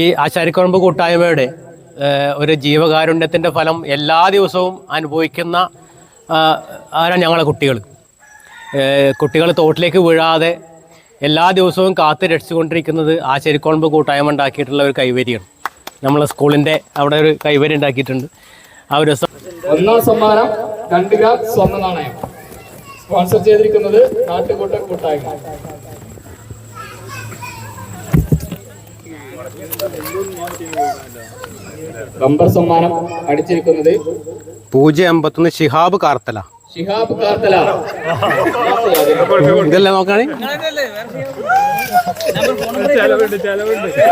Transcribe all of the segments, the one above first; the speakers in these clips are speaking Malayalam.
ഈ ആശാരിക്കുറമ്പ് കൂട്ടായ്മയുടെ ഒരു ജീവകാരുണ്യത്തിന്റെ ഫലം എല്ലാ ദിവസവും അനുഭവിക്കുന്ന ആരാണ് ഞങ്ങളെ കുട്ടികൾ? കുട്ടികൾ തോട്ടിലേക്ക് വീഴാതെ എല്ലാ ദിവസവും കാത്ത് രക്ഷിച്ചുകൊണ്ടിരിക്കുന്നത് ആശാരിക്കുറമ്പ് കൂട്ടായ്മ ഉണ്ടാക്കിയിട്ടുള്ള ഒരു കൈവരിയാണ്. നമ്മളെ സ്കൂളിന്റെ അവിടെ ഒരു കൈവരി ഉണ്ടാക്കിയിട്ടുണ്ട്. ആ ഒരു ഒന്നാം സമ്മാനം ഗ്രാം സ്വർണ നാണയം സ്പോൺസർ ചെയ്തിരിക്കുന്നത് നാട്ടുകൂട്ട കൂട്ടായ്മ. ബമ്പർ സമ്മാനം അടിച്ചിരിക്കുന്നത് പൂജ്യം അമ്പത്തൊന്ന് ഷിഹാബ് കാർത്തല. ഷിഹാബ് കാർത്തല. ഇതല്ലേ നോക്കണേ?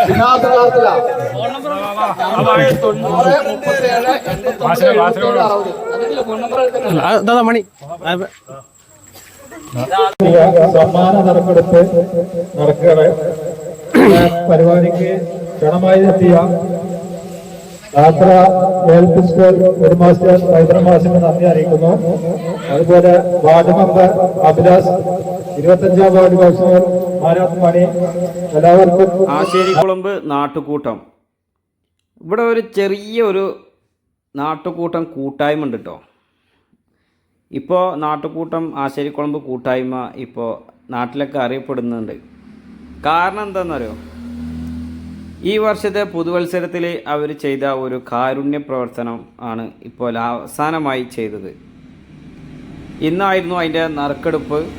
ഷിഹാബ് കാർത്തല. അതാ മണി. സമ്മാന തെരഞ്ഞെടുപ്പ് നടക്കുകയാണ്. പരിപാടിക്ക് ക്ഷണമായി എത്തിയ യാത്ര ഏൽപ്പിച്ചിട്ട് ഒരു ഒരു മാസ്റ്റർ ഹൈദരാബാദിന് നന്ദി അറിയിക്കുന്നു. അതുപോലെ വാർഡ് മെമ്പർ അഭിലാഷ് ഇരുപത്തഞ്ചാം വാർഡ് കൗൺസിലർ ആരാധ് മണി എല്ലാവർക്കും ആശേരിക്കുളമ്പ് നാട്ടുകൂട്ടം. ഇവിടെ ഒരു ചെറിയ ഒരു നാട്ടുകൂട്ടം കൂട്ടായ്മ ഉണ്ട് കേട്ടോ ഇപ്പോൾ നാട്ടുകൂട്ടം ആശേരിക്കുളമ്പ് കൂട്ടായ്മ ഇപ്പോൾ നാട്ടിലൊക്കെ അറിയപ്പെടുന്നുണ്ട്. കാരണം എന്താണെന്നറിയോ ഈ വർഷത്തെ പുതുവത്സരത്തിൽ അവർ ചെയ്ത ഒരു കാരുണ്യ പ്രവർത്തനം ആണ് ഇപ്പോൾ അവസാനമായി ചെയ്തത്. ഇന്നായിരുന്നു അതിന്റെ നറുക്കെടുപ്പ്.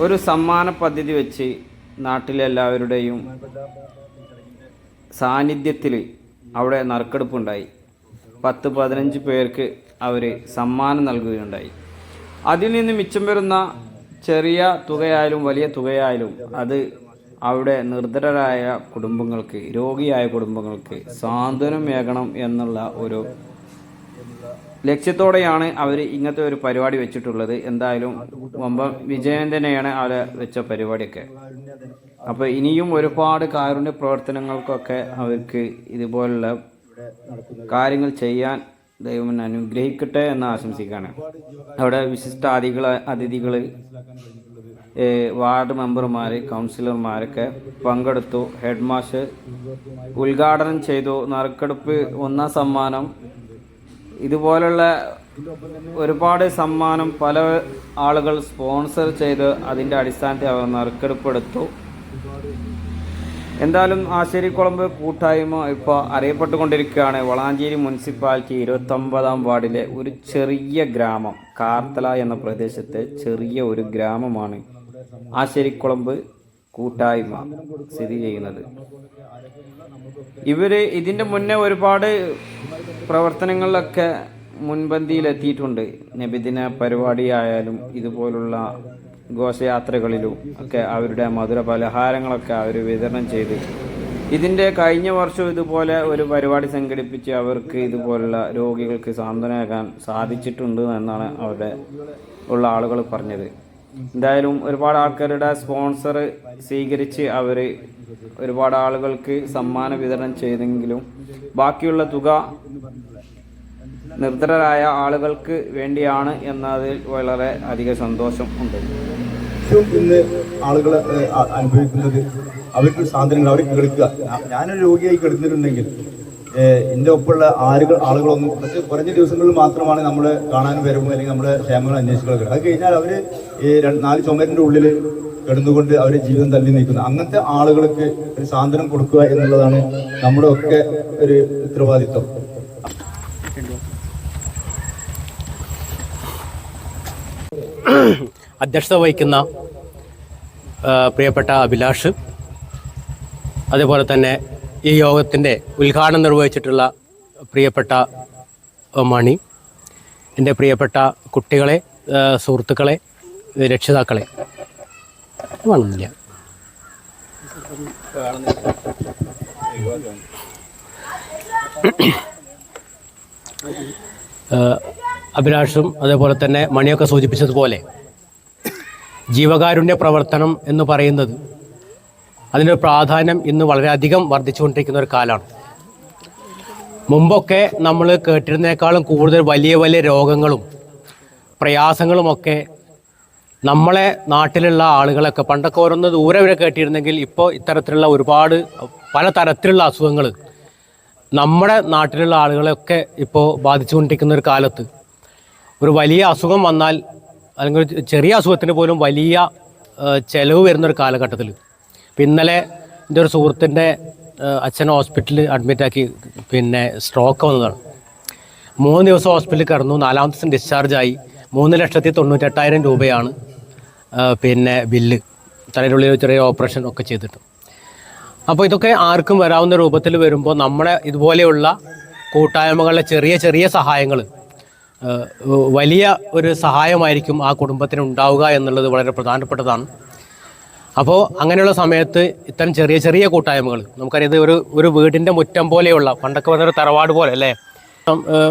ഒരു സമ്മാന പദ്ധതി വെച്ച് നാട്ടിലെല്ലാവരുടെയും സാന്നിധ്യത്തിൽ അവിടെ നറുക്കെടുപ്പുണ്ടായി. പത്ത് പതിനഞ്ച് പേർക്ക് അവർ സമ്മാനം നൽകുകയുണ്ടായി. അതിൽ നിന്ന് മിച്ചം വരുന്ന ചെറിയ തുകയായാലും വലിയ തുകയായാലും അത് അവിടെ നിർദ്ധരായ കുടുംബങ്ങൾക്ക് രോഗിയായ കുടുംബങ്ങൾക്ക് സാന്ത്വനമേകണം എന്നുള്ള ഒരു ലക്ഷ്യത്തോടെയാണ് അവർ ഇങ്ങനത്തെ ഒരു പരിപാടി വെച്ചിട്ടുള്ളത്. എന്തായാലും മുമ്പ് വിജയൻ തന്നെയാണ് അവിടെ വെച്ച പരിപാടിയൊക്കെ. അപ്പോൾ ഇനിയും ഒരുപാട് കാരുണ്യ പ്രവർത്തനങ്ങൾക്കൊക്കെ അവർക്ക് ഇതുപോലുള്ള കാര്യങ്ങൾ ചെയ്യാൻ ദൈവം അനുഗ്രഹിക്കട്ടെ എന്ന് ആശംസിക്കുകയാണ്. അവിടെ വിശിഷ്ട അതിഥികൾ വാർഡ് മെമ്പർമാർ കൗൺസിലർമാരൊക്കെ പങ്കെടുത്തു. ഹെഡ് മാസ്റ്റർ ഉദ്ഘാടനം ചെയ്തു. നറുക്കെടുപ്പ് ഒന്നാം സമ്മാനം. ഇതുപോലുള്ള ഒരുപാട് സമ്മാനം പല ആളുകൾ സ്പോൺസർ ചെയ്ത് അതിന്റെ അടിസ്ഥാനത്തിൽ അവർ നറുക്കെടുപ്പെടുത്തു എന്തായാലും ആശേരിക്കുളമ്പ് കൂട്ടായ്മ ഇപ്പോൾ അറിയപ്പെട്ടുകൊണ്ടിരിക്കുകയാണ്. വളാഞ്ചേരി മുനിസിപ്പാലിറ്റി ഇരുപത്തൊമ്പതാം വാർഡിലെ ഒരു ചെറിയ ഗ്രാമം കാർത്തല എന്ന പ്രദേശത്തെ ചെറിയ ഒരു ഗ്രാമമാണ്. ആശേരിക്കുളമ്പ് കൂട്ടായ്മ സ്ഥിതി ചെയ്യുന്നത്. ഇവർ ഇതിന്റെ മുന്നേ ഒരുപാട് പ്രവർത്തനങ്ങളിലൊക്കെ മുൻപന്തിയിലെത്തിയിട്ടുണ്ട്. നബിദിന പരിപാടിയായാലും ഇതുപോലുള്ള ഘോഷയാത്രകളിലും ഒക്കെ അവരുടെ മധുര പലഹാരങ്ങളൊക്കെ അവർ വിതരണം ചെയ്ത്. ഇതിന്റെ കഴിഞ്ഞ വർഷം ഇതുപോലെ ഒരു പരിപാടി സംഘടിപ്പിച്ച് അവർക്ക് ഇതുപോലുള്ള രോഗികൾക്ക് സാന്ത്വനമാകാൻ സാധിച്ചിട്ടുണ്ട് എന്നാണ് അവരുടെ ഉള്ള ആളുകൾ പറഞ്ഞത്. എന്തായാലും ഒരുപാട് ആൾക്കാരുടെ സ്പോൺസർ സ്വീകരിച്ച് അവർ ഒരുപാട് ആളുകൾക്ക് സമ്മാന വിതരണം ചെയ്തെങ്കിലും ബാക്കിയുള്ള തുക നിർദ്ധരായ ആളുകൾക്ക് വേണ്ടിയാണ് എന്നതിൽ വളരെ അധിക സന്തോഷം ഉണ്ട്. ഇന്ന് ആളുകൾ അനുഭവിക്കുന്നത് അവർക്ക് സാധനങ്ങൾ അവർക്ക് കിടക്കുക ഞാനൊരു രോഗിയായി കിടന്നിട്ടുണ്ടെങ്കിൽ എന്റെ ഒപ്പമുള്ള ആളുകൾ ആളുകളൊന്നും കുറച്ച് കുറഞ്ഞ ദിവസങ്ങളിൽ മാത്രമാണ് നമ്മൾ കാണാൻ വരുമ്പോൾ അല്ലെങ്കിൽ നമ്മുടെ ക്ഷേമങ്ങൾ അന്വേഷിക്കുക അത് കഴിഞ്ഞാൽ അവർ ഈ നാല് ചുമരിന്റെ ഉള്ളിൽ കിടന്നുകൊണ്ട് അവരെ ജീവിതം തള്ളി നീക്കുന്നത് അങ്ങനത്തെ ആളുകൾക്ക് ഒരു സാന്ത്വനം കൊടുക്കുക എന്നുള്ളതാണ് നമ്മുടെ ഒക്കെ ഒരു ഉത്തരവാദിത്വം. അധ്യക്ഷത വഹിക്കുന്ന പ്രിയപ്പെട്ട അഭിലാഷ് അതേപോലെ തന്നെ ഈ യോഗത്തിന്റെ ഉദ്ഘാടനം നിർവഹിച്ചിട്ടുള്ള പ്രിയപ്പെട്ട മണി എന്റെ പ്രിയപ്പെട്ട കുട്ടികളെ സുഹൃത്തുക്കളെ രക്ഷിതാക്കളെ. വന്നില്ല. അഭിലാഷും അതേപോലെ തന്നെ മണിയൊക്കെ സൂചിപ്പിച്ചതുപോലെ ജീവകാരുണ്യ പ്രവർത്തനം എന്ന് പറയുന്നത് അതിന്റെ പ്രാധാന്യം ഇന്ന് വളരെയധികം വർദ്ധിച്ചുകൊണ്ടിരിക്കുന്ന ഒരു കാലമാണ്. മുമ്പൊക്കെ നമ്മൾ കേട്ടിരുന്നേക്കാളും കൂടുതൽ വലിയ വലിയ രോഗങ്ങളും പ്രയാസങ്ങളുമൊക്കെ നമ്മളെ നാട്ടിലുള്ള ആളുകളൊക്കെ പണ്ടൊക്കെ ഓരോന്ന് ദൂരെ വരെ കേട്ടിരുന്നെങ്കിൽ ഇപ്പോൾ ഇത്തരത്തിലുള്ള ഒരുപാട് പല തരത്തിലുള്ള അസുഖങ്ങൾ നമ്മുടെ നാട്ടിലുള്ള ആളുകളെയൊക്കെ ഇപ്പോൾ ബാധിച്ചുകൊണ്ടിരിക്കുന്ന ഒരു കാലത്ത് ഒരു വലിയ അസുഖം വന്നാൽ അല്ലെങ്കിൽ ചെറിയ അസുഖത്തിന് പോലും വലിയ ചിലവ് വരുന്ന വരുന്നൊരു കാലഘട്ടത്തിൽ ഇന്നലെ എന്റെ ഒരു സുഹൃത്തിന്റെ അച്ഛൻ ഹോസ്പിറ്റലിൽ അഡ്മിറ്റാക്കി പിന്നെ സ്ട്രോക്ക് വന്നതാണ്. മൂന്ന് ദിവസം ഹോസ്പിറ്റലിൽ കിടന്നു നാലാമത്തെ ദിവസം ഡിസ്ചാർജായി മൂന്ന് ലക്ഷത്തി തൊണ്ണൂറ്റെട്ടായിരം രൂപയാണ് പിന്നെ ബില്ല് തലയിലുള്ളിൽ ചെറിയ ഓപ്പറേഷൻ ഒക്കെ ചെയ്തിട്ട്. അപ്പോൾ ഇതൊക്കെ ആർക്കും വരാവുന്ന രൂപത്തിൽ വരുമ്പോൾ നമ്മുടെ ഇതുപോലെയുള്ള കൂട്ടായ്മകളിലെ ചെറിയ ചെറിയ സഹായങ്ങൾ വലിയ ഒരു സഹായമായിരിക്കും ആ കുടുംബത്തിന് ഉണ്ടാവുക എന്നുള്ളത് വളരെ പ്രധാനപ്പെട്ടതാണ്. അപ്പോൾ അങ്ങനെയുള്ള സമയത്ത് ഇത്തരം ചെറിയ ചെറിയ കൂട്ടായ്മകൾ നമുക്കറിയാം ഇത് ഒരു ഒരു വീടിന്റെ മുറ്റം പോലെയുള്ള പണ്ടൊക്കെ പറഞ്ഞൊരു തറവാട് പോലെ അല്ലേ?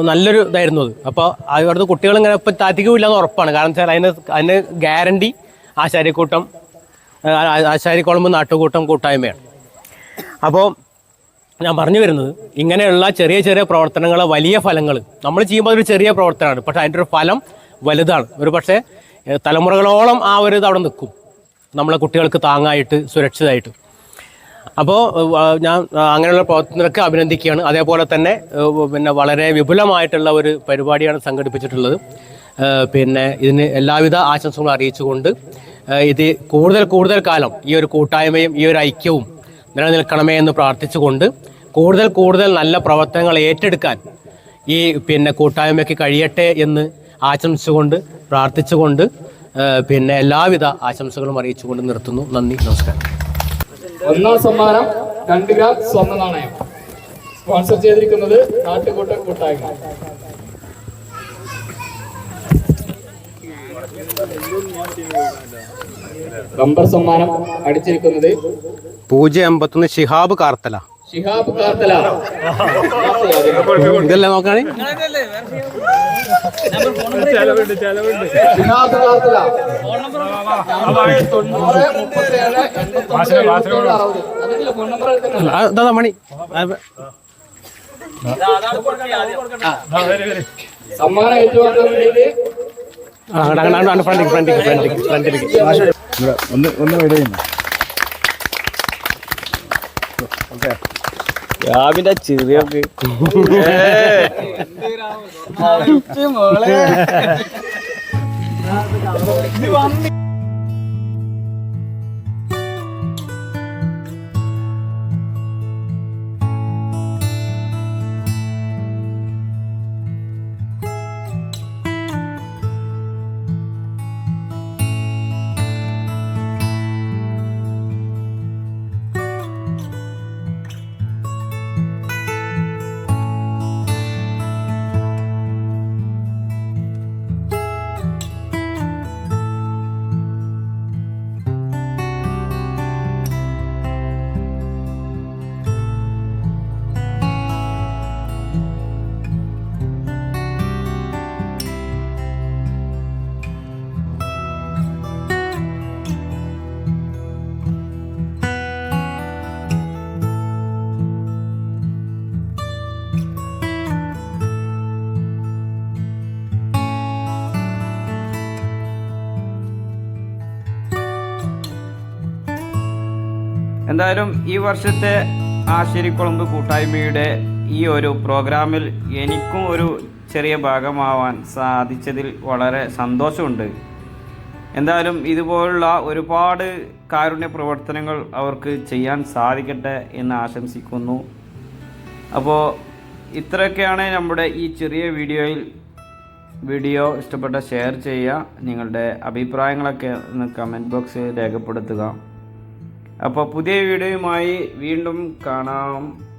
നല്ലൊരു ഇതായിരുന്നു അത്. അപ്പോൾ അവിടുത്തെ കുട്ടികൾ ഇങ്ങനെ ഇപ്പം താറ്റിക്കില്ല എന്ന് ഉറപ്പാണ്. കാരണം വെച്ചാൽ അതിന് അതിന് ഗ്യാരണ്ടി ആശാരിക്കൂട്ടം ആശാരിക്കുളമ്പ് നാട്ടുകൂട്ടം കൂട്ടായ്മയാണ്. അപ്പോൾ ഞാൻ പറഞ്ഞു വരുന്നത് ഇങ്ങനെയുള്ള ചെറിയ ചെറിയ പ്രവർത്തനങ്ങൾ വലിയ ഫലങ്ങൾ നമ്മൾ ചെയ്യുമ്പോൾ അതൊരു ചെറിയ പ്രവർത്തനമാണ് പക്ഷേ അതിന്റെ ഒരു ഫലം വലുതാണ്. ഒരു പക്ഷേ തലമുറകളോളം ആ ഒരു ഇത് അവിടെ നിൽക്കും. നമ്മളെ കുട്ടികൾക്ക് താങ്ങായിട്ട് സുരക്ഷിതമായിട്ട്. അപ്പോൾ ഞാൻ അങ്ങനെയുള്ള പ്രവർത്തനങ്ങൾക്ക് അഭിനന്ദിക്കുകയാണ്. അതേപോലെ തന്നെ പിന്നെ വളരെ വിപുലമായിട്ടുള്ള ഒരു പരിപാടിയാണ് സംഘടിപ്പിച്ചിട്ടുള്ളത്. പിന്നെ ഇതിന് എല്ലാവിധ ആശംസകളും അറിയിച്ചുകൊണ്ട് ഇത് കൂടുതൽ കൂടുതൽ കാലം ഈ ഒരു കൂട്ടായ്മയും ഈ ഒരു ഐക്യവും നിലനിൽക്കണമേ എന്ന് പ്രാർത്ഥിച്ചുകൊണ്ട് കൂടുതൽ കൂടുതൽ നല്ല പ്രവർത്തനങ്ങൾ ഏറ്റെടുക്കാൻ ഈ പിന്നെ കൂട്ടായ്മയ്ക്ക് കഴിയട്ടെ എന്ന് ആശംസിച്ചുകൊണ്ട് പ്രാർത്ഥിച്ചുകൊണ്ട് പിന്നെ എല്ലാവിധ ആശംസകളും അറിയിച്ചുകൊണ്ട് നിർത്തുന്നു. നന്ദി നമസ്കാരം. ഒന്നാം സമ്മാനം രണ്ട് ഗ്രാം സ്വർണ നാണയം. സ്പോൺസർ ചെയ്തിരിക്കുന്നത് നാട്ടുകൂട്ട കൂട്ടായ്മ. നമ്പർ സമ്മാനം അടിച്ചിരിക്കുന്നത് പൂജ്യം അമ്പത്തൊന്ന് ഷിഹാബ് കാർത്തല. ഷിഹാബ് കാർത്തല. ഇതല്ലേ നോക്കാണേ? മണി ഒന്ന് ഒന്ന് ഇടയുന്നു രാവിലെ ചെറിയൊക്കെ എന്തായാലും ഈ വർഷത്തെ ആശേരിക്കുളമ്പ് കൂട്ടായ്മയുടെ ഈ ഒരു പ്രോഗ്രാമിൽ എനിക്കും ഒരു ചെറിയ ഭാഗമാവാൻ സാധിച്ചതിൽ വളരെ സന്തോഷമുണ്ട്. എന്തായാലും ഇതുപോലുള്ള ഒരുപാട് കാരുണ്യ പ്രവർത്തനങ്ങൾ അവർക്ക് ചെയ്യാൻ സാധിക്കട്ടെ എന്ന് ആശംസിക്കുന്നു. അപ്പോൾ ഇത്രയൊക്കെയാണ് നമ്മുടെ ഈ ചെറിയ വീഡിയോയിൽ വീഡിയോ ഇഷ്ടപ്പെട്ട ഷെയർ ചെയ്യുക നിങ്ങളുടെ അഭിപ്രായങ്ങളൊക്കെ ഒന്ന് കമന്റ് ബോക്സിൽ രേഖപ്പെടുത്തുക. അപ്പോൾ പുതിയ വീഡിയോയുമായി വീണ്ടും കാണാം.